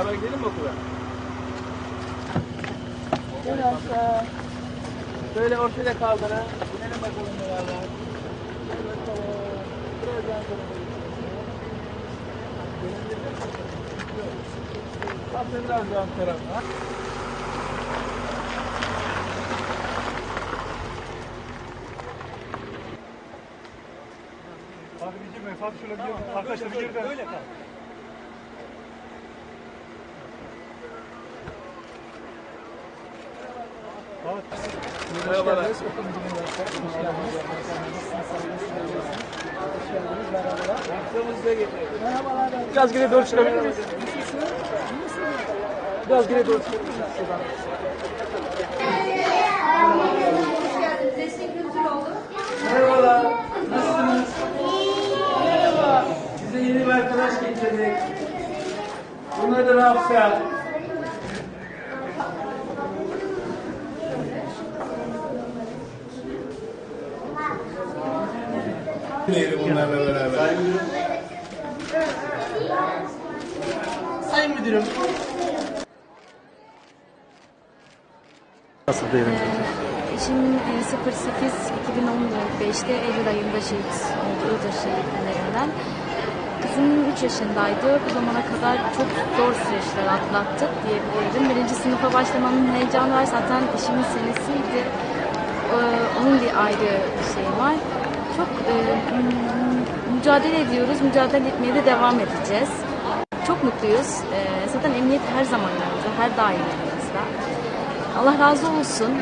Beraber gidelim mi okula? Biraz Böyle ortaya kaldırın. Gidelim bakalım beraber. Hadi bakalım. Biraz daha tarafa gidelim. Kalk da biraz daha ön Abi bir girme. Fatih şöyle bir girme. Arkadaşlar bir girme. Öyle kal. Merhabalar. Biraz geriye doğru çıkabilir miyiz? Biraz geriye doğru çıkabilir miyiz? Getirdik. Bunun adı Rafsa. Diyelim bunlarla beraber. Sayın Müdürüm. Nasıl değerlendirdin? Ee, Eşim e, 08 2015'te Eylül ayında şehit oldu Iğdır şehitlerinden. Kızım 3 yaşındaydı. Bu zamana kadar çok zor süreçler atlattık diyebilirim. Birinci sınıfa başlamanın heyecanı var. Zaten eşimin senesiydi. Ee, Onun bir ayrı şey var. Çok e, mücadele ediyoruz. Mücadele etmeye de devam edeceğiz. Çok mutluyuz. Ee, Zaten emniyet her zaman yanımızda, her daim yanımızda. Allah razı olsun.